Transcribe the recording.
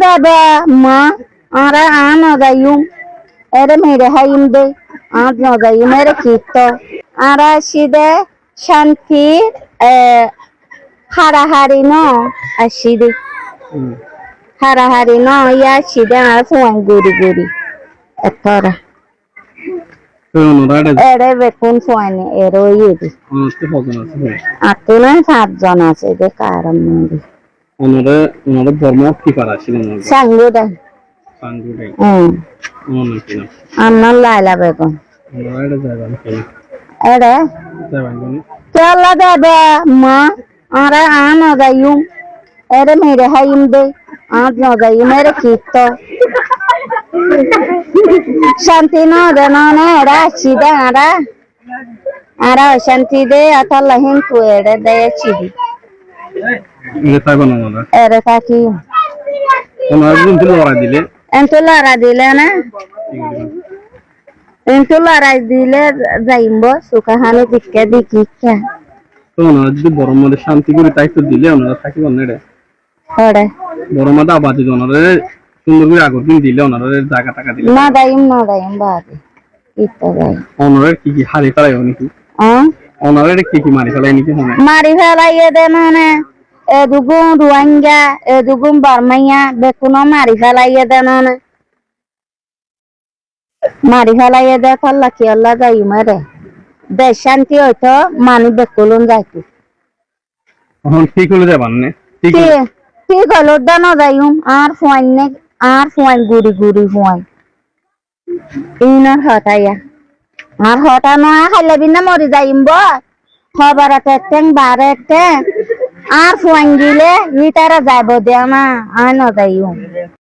দেবে মা আরে আ নজাইম এরে মেরে হাইম দে আজ নজাইম এরে কিত আরা আসিদে শান্তি হারাহারি ন আসিদে হারাহারি ন ইয়া আসিদে আর ফোন গুড়ি গুড়ি এতরা এরে বেকুন ফোন এরো আছে আতুনে সাতজন আছে দে কারণ মন্দি ওনারা ওনারা ধর্ম কি পারা ছিলেন সাঙ্গুদা সাংগুটাই হুম ওনার কিনা আমার লাইলা বেগম ওনারা এটা যাবেন কিনা এরে যাবেন কিনা কেলা দেবে মা আরে আ নজাইম এরে মেরে হাইম দে আজ নজাইম এরে কিত শান্তি ন দে নে এরা আছি দে আরা আরা শান্তি দে আতাল্লা হিন তু এরে দে চিদি এটা তাইবেন ওনারা এরে থাকি দিলে। এন্তু লড়া দিলে না। এন্তু লড়াই দিলে যাইম সুখা হানি দিকে দিকি কে। তো ওনারা যদি বড় মধ্যে শান্তি করে দায়িত্ব দিলে ওনারা থাকিবেন না এটা হরে। বড় মধ্যে আবার যদি ওনারা সুন্দর করে আগর দিন দিলে ওনারা জায়গা টাকা দিলে। না দাইম না দাইম বাদে। ওনারা কি কি হারি নাকি? হ্যাঁ ওনারা কি কি মারি ফেলাই নাকি হনে মারি ফেলাইয়ে দে মানে এদুগুন রুয়াঙ্গা এদুগুন বারমাইয়া বেকুনো মারি ফেলাইয়ে দে মানে। মারি ফেলাইয়ে দে ফল্লা কি আল্লাহ যাই মারে। দেশ শান্তি হইতো মানি বেকুলুন যাইতো। এখন ঠিক হলে যাবান নে ঠিক হলে দান যাইম আর ফুয়াইন নে আর গুড়ি গুড়ি ফুয়াইন। ইনার হটাইয়া আর হটানো খাইলে বিনা মরি যাইম ব খবর টেং বারে টেং আর ফুয়াইন দিলে ইটারা যাইব দেয়া না আয় না যাইম